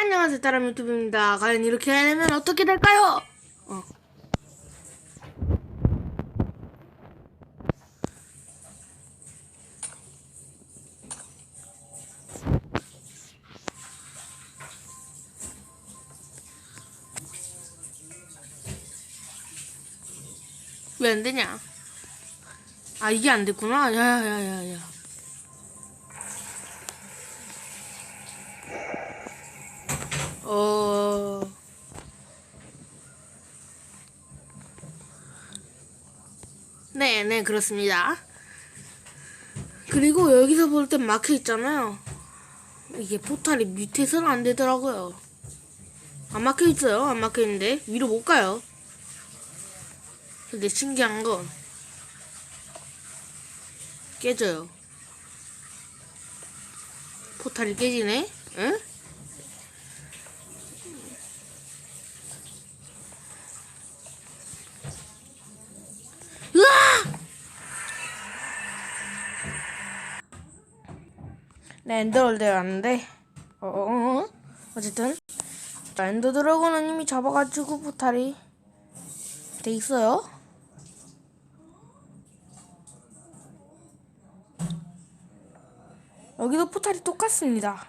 안녕하세요 따람 유튜브입니다 과연 이렇게 하려면 어떻게 될까요? 어. 왜 안 되냐? 아 이게 안 됐구나. 야야야야. 어. 네, 네, 그렇습니다. 그리고 여기서 볼땐 막혀 있잖아요. 이게 포탈이 밑에서는 안 되더라고요. 안 막혀 있어요. 안 막혀 있는데 위로 못 가요. 근데 신기한 건 깨져요. 포탈이 깨지네? 응? 네, 엔더월드에 왔는데, 어, 어, 어, 어쨌든, 자, 엔더 드래곤은 이미 잡아가지고 포탈이 돼 있어요. 여기도 포탈이 똑같습니다.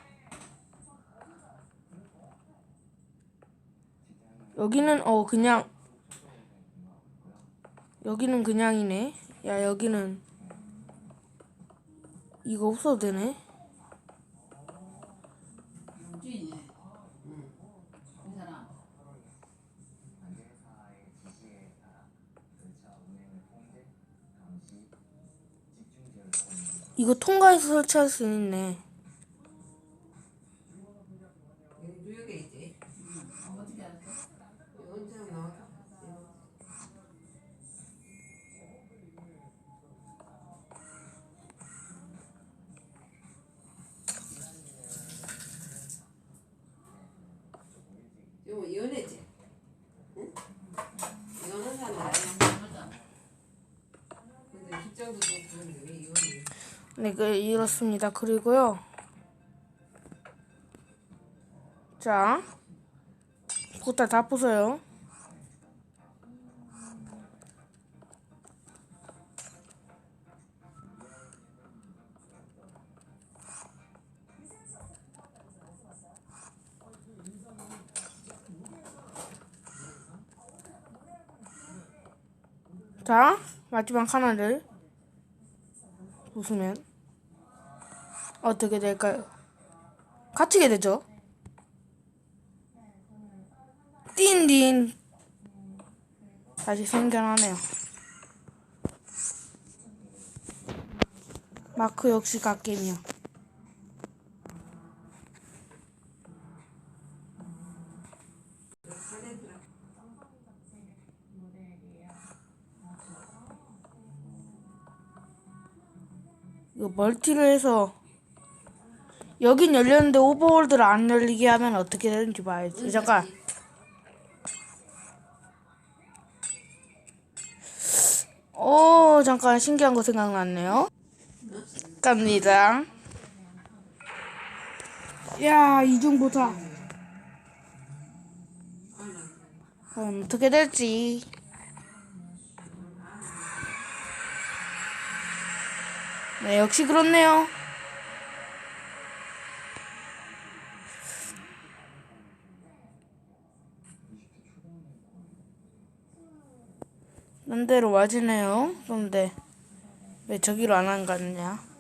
여기는 어 그냥 여기는 그냥이네. 야 여기는 이거 없어도 되네. 주인이네. 응. 이 사람. 이거 통과해서 설치할 수 있네. 네, 그 이렇습니다. 그리고요. 자, 포탈 다 부숴요. 자, 마지막 하나를 부수면 어떻게 될까요? 갇히게 되죠. 띵띵 다시 생겨나네요. 마크 역시 갓겜이요. 이거 멀티를 해서 여긴 열렸는데 오버월드를 안 열리게 하면 어떻게 되는지 봐야지. 잠깐. 오, 잠깐 신기한 거 생각났네요. 갑니다. 야, 이중보다. 그럼 어떻게 될지. 네, 역시 그렇네요. 딴 데로 와지네요. 그런데 왜 저기로 안 안 갔냐?